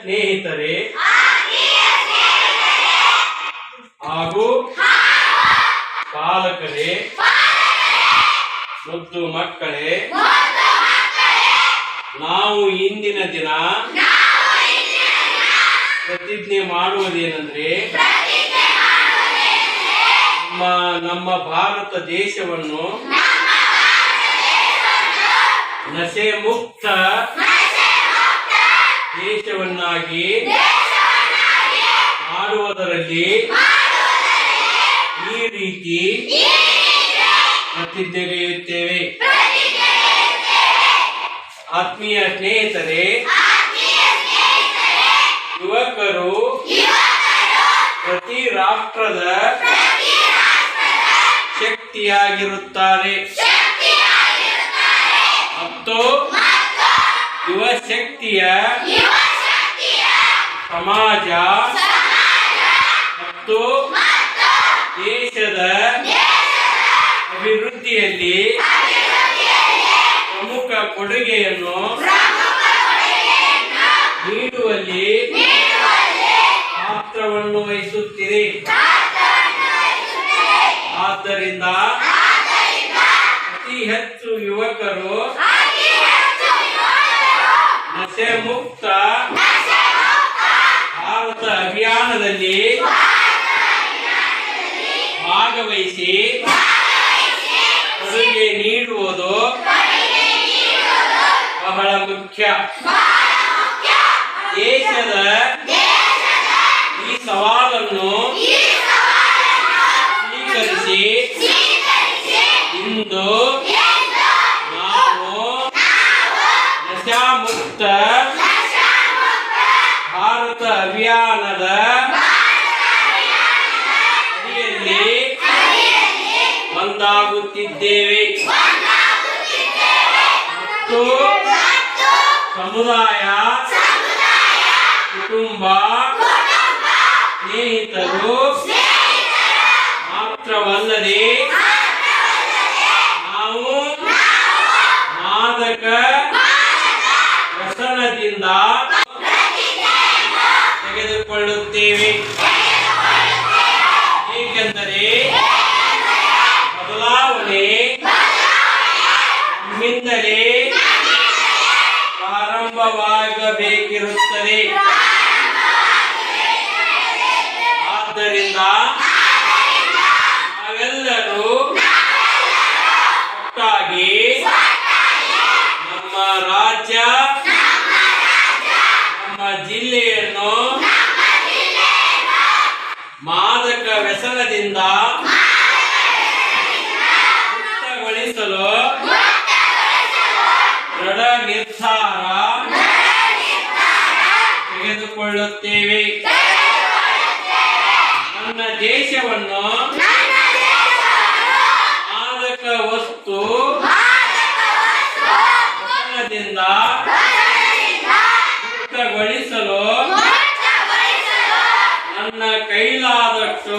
ಸ್ನೇಹಿತರೆ. ಹಾಗೂ ಪಾಲಕರೇ ಮತ್ತು ಮಕ್ಕಳೇ. ನಾವು ಇಂದಿನ ದಿನ ಪ್ರತಿಜ್ಞೆ ಮಾಡುವುದೇನೆಂದ್ರೆ ನಮ್ಮ ನಮ್ಮ ಭಾರತ ದೇಶವನ್ನು ನಶೆ ಮುಕ್ತ ದೇಶವನ್ನಾಗಿ ಮಾಡುವುದರಲ್ಲಿ ಈ ರೀತಿ ಪ್ರತಿಜ್ಞೆಗೆಯುತ್ತೇವೆ ಆತ್ಮೀಯ ಸ್ನೇಹಿತರೆ ಯುವಕರು ಪ್ರತಿ ರಾಷ್ಟ್ರದ ಶಕ್ತಿಯಾಗಿರುತ್ತಾರೆ. ಮತ್ತು ಯುವ ಶಕ್ತಿಯ ಸಮಾಜ ಮತ್ತು ದೇಶದ ಅಭಿವೃದ್ಧಿಯಲ್ಲಿ ಪ್ರಮುಖ ಕೊಡುಗೆಯನ್ನು ನೀಡುವಲ್ಲಿ ಪಾತ್ರವನ್ನು ವಹಿಸುತ್ತಿದೆ ಆದ್ದರಿಂದ ಅತಿ ಹೆಚ್ಚು ಯುವಕರು ನಶೆ ಮುಕ್ತ ಭಾರತ ಅಭಿಯಾನದಲ್ಲಿ ಭಾಗವಹಿಸಿ ಕೊಡುಗೆ ನೀಡುವುದು ಬಹಳ ಮುಖ್ಯ. ದೇಶದ ಈ ಸವಾಲನ್ನು ಸ್ವೀಕರಿಸಿ ಇಂದು ಭಾರತ ಅಭಿಯಾನದ ಅಡಿಯಲ್ಲಿ ಒಂದಾಗುತ್ತಿದ್ದೇವೆ ಮತ್ತು ಸಮುದಾಯ ಕುಟುಂಬ ಸ್ನೇಹಿತರು ಮಾತ್ರವಲ್ಲದೆ ನಾವು ಮಾದಕ ತೆಗೆದುಕೊಳ್ಳುತ್ತೇವೆ ಏಕೆಂದರೆ ಬದಲಾವಣೆ ನಿಮ್ಮಿಂದಲೇ ಪ್ರಾರಂಭವಾಗಬೇಕಿರುತ್ತದೆ. ಆದ್ದರಿಂದ ನಾವೆಲ್ಲರೂ ಒಟ್ಟಾಗಿ ನಮ್ಮ ರಾಜ್ಯ ನಮ್ಮ ಜಿಲ್ಲೆಯನ್ನು ವ್ಯಸನದಿಂದ ಮುಕ್ತಗೊಳಿಸಲು ದೃಢ ನಿರ್ಧಾರ ತೆಗೆದುಕೊಳ್ಳುತ್ತೇವೆ. ನನ್ನ ದೇಶವನ್ನು ಮಾದಕ ವಸ್ತು ಮುಕ್ತಗೊಳಿಸಲು ನನ್ನ ಕೈಲಾದಷ್ಟು